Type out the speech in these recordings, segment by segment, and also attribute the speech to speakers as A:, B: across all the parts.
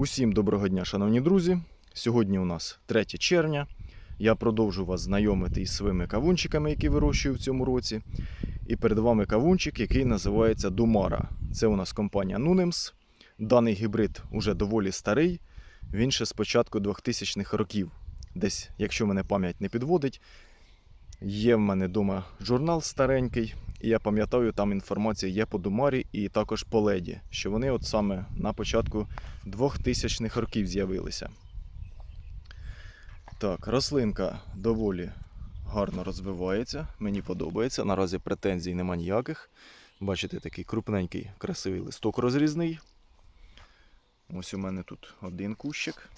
A: Усім доброго дня, шановні друзі. Сьогодні у нас 3 червня. Я продовжу вас знайомити із своїми кавунчиками, які вирощую в цьому році. І перед вами кавунчик, який називається Думара. Це у нас компанія Nunems. Даний гібрид уже доволі старий. Він ще з початку 2000-х років. Десь, якщо мене пам'ять не підводить, є в мене вдома журнал старенький, і я пам'ятаю, там інформація є по Думарі і також по леді, що вони от саме на початку 2000-х років з'явилися. Так, рослинка доволі гарно розвивається, мені подобається. Наразі претензій нема ніяких. Бачите, такий крупненький, красивий листок розрізний. Ось у мене тут один кущик.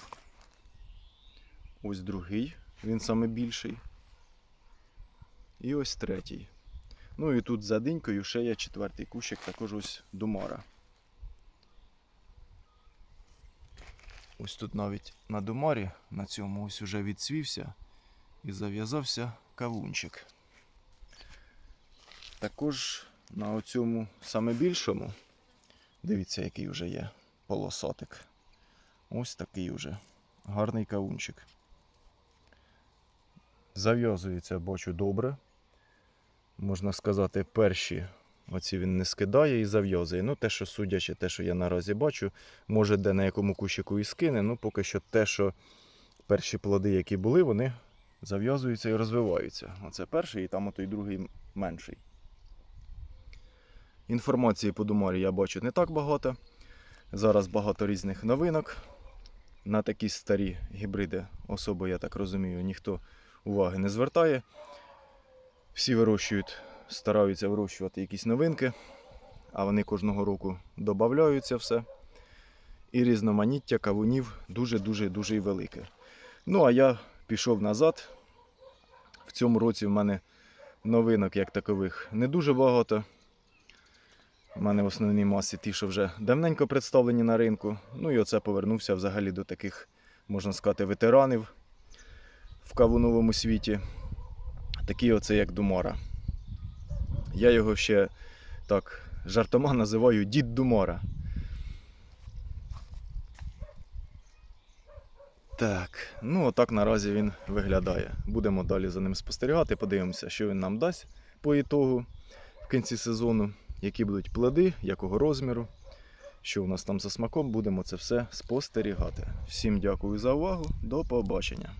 A: Ось другий, він саме більший. І ось третій. Ну і тут за динькою ще є четвертий кущик, також ось думара. Ось тут навіть на думарі, на цьому ось уже відцвівся і зав'язався кавунчик. Також на оцьому саме більшому, дивіться, який вже є полосатик. Ось такий уже гарний кавунчик. Зав'язується, бачу, добре. Можна сказати, перші оці він не скидає і зав'язує. Ну, те, що судячи, те, що я наразі бачу, може де на якому кущику і скине. Ну, поки що те, що перші плоди, які були, вони зав'язуються і розвиваються. Оце перший, і там отой другий менший. Інформації по Думарі я бачу не так багато. Зараз багато різних новинок. На такі старі гібриди особо, я так розумію, ніхто уваги не звертає. Всі вирощують, стараються вирощувати якісь новинки, а вони кожного року додаються все. І різноманіття кавунів дуже-дуже дуже велике. Ну, а я пішов назад. В цьому році в мене новинок як такових не дуже багато. У мене в основній масі ті, що вже давненько представлені на ринку. Ну і оце повернувся взагалі до таких, можна сказати, ветеранів в кавуновому світі. Такий оце як Думара. Я його ще так жартома називаю дід Думара. Так, ну отак наразі він виглядає. Будемо далі за ним спостерігати, подивимося, що він нам дасть по ітогу в кінці сезону, які будуть плоди, якого розміру, що у нас там за смаком, будемо це все спостерігати. Всім дякую за увагу, до побачення.